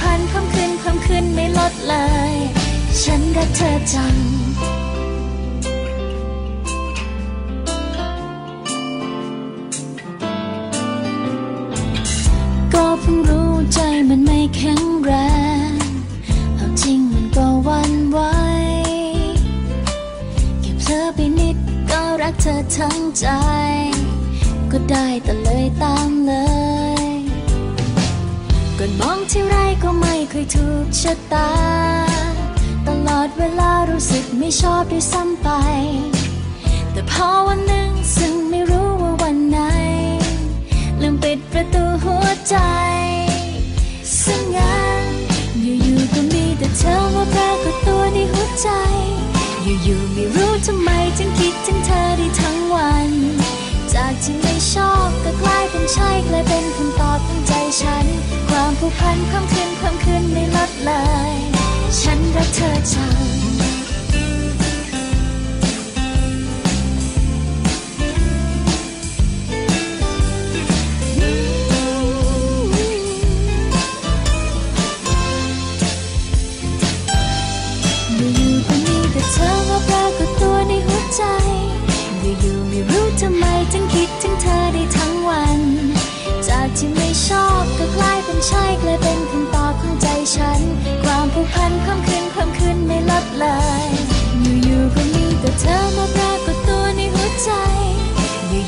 พันเพิ่มขึ้นเพิ่มขึ้นไม่ลดเลย ฉันรักเธอจังก็เพิ่งรู้ใจมันไม่แข็งแรง เอาจริงมันก็วันไหวแค่เพลอไปนิดก็รักเธอทั้งใจ ก็ได้แต่เลยตามเลย ก่อนมองที่ไรก็ไม่เคยถูกชะตา ตลอดเวลารู้สึกไม่ชอบด้วยซ้ำไป แต่พอวันหนึ่งซึ่งไม่รู้ว่าวันไหน ลืมปิดประตูหัวใจซะงั้นอยู่ๆก็มีแต่เธอมาปรากฏตัวในหัวใจ อยู่ๆไม่รู้ทำไม ผูกพันเพิ่มขึ้นเพิ่มขึ้นไม่ลดเลย ฉันรักเธอจัง เธอมาปรากฏตัวในหัวใจ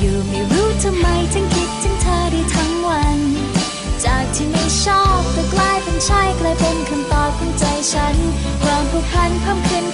อยู่ๆไม่รู้ทำไมจึงคิดถึงเธอได้ทั้งวัน จากที่ไม่ชอบก็กลายเป็นใช่กลายเป็นคำตอบของใจฉันความผูกพันเพิ่มขึ้น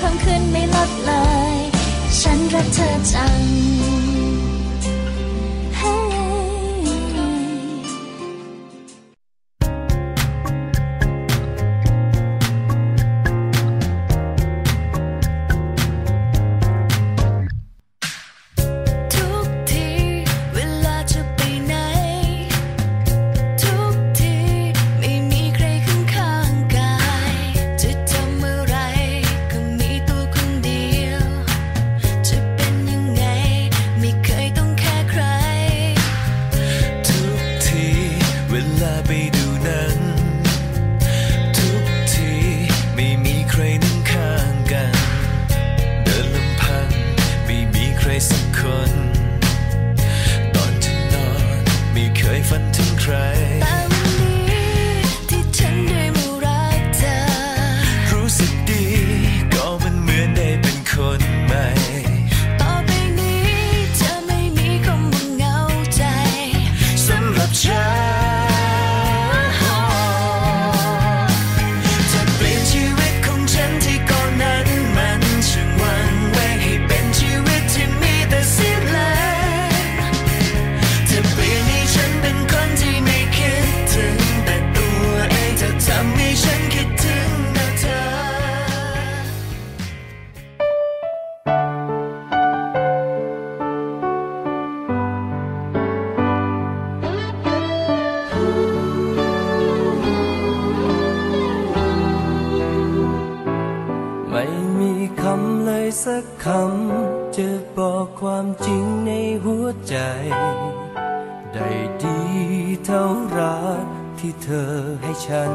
สักคำจะบอกความจริงในหัวใจ ได้ดีเท่ารักที่เธอให้ฉัน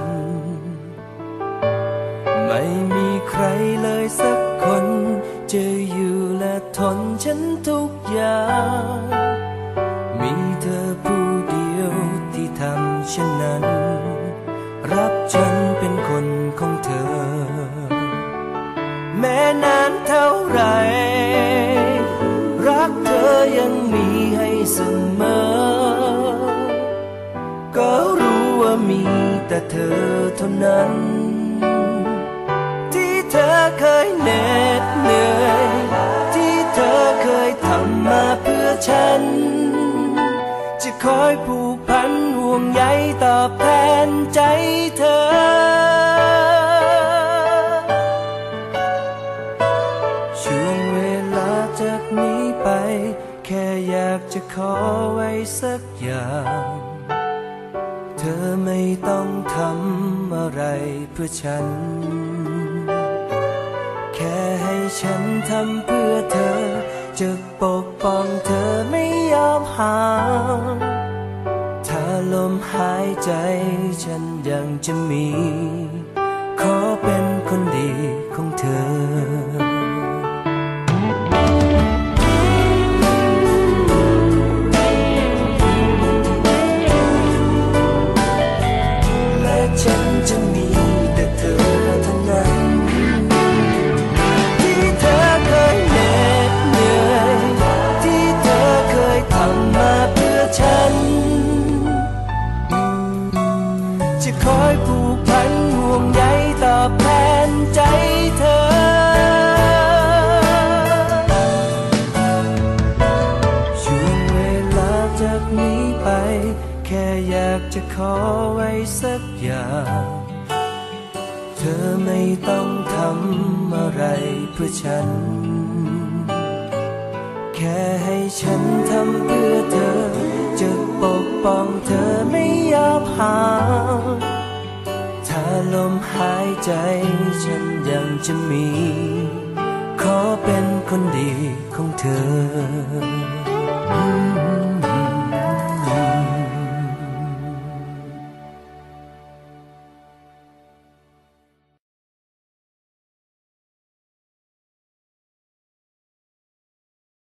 ไม่มีใครเลยสักคน จะอยู่และทนฉันทุกอย่าง มีเธอผู้เดียวที่ทำเช่นนั้น รับฉันเป็นคนของเธอ แม้นานเท่าไหรรักเธอยังมีให้เสมอ ก็รู้ว่ามีแต่เธอเท่านั้น ฉัน จะคอยผูกพันห่วงใยตอบแทนใจเธอ ช่วงเวลาจากนี้ไป แค่อยากจะขอไว้สักอย่าง เธอไม่ต้องทำอะไรเพื่อฉันแค่ให้ฉันทำเพื่อเธอ จะปกป้องเธอไม่ยอมห่างถ้าลมหายใจฉันยังจะมี ขอเป็นคนดีของเธอ คอยผูกพันห่วงใยตอบแทนใจเธอ ช่วงเวลาจากนี้ไป แค่อยากจะขอไว้สักอย่าง เธอไม่ต้องทำอะไรเพื่อฉัน แค่ให้ฉันทำเพื่อเธอจะปกป้องเธอไม่ยอมห่าง ลมหายใจฉันยังจะมี ขอเป็นคนดีของเธอ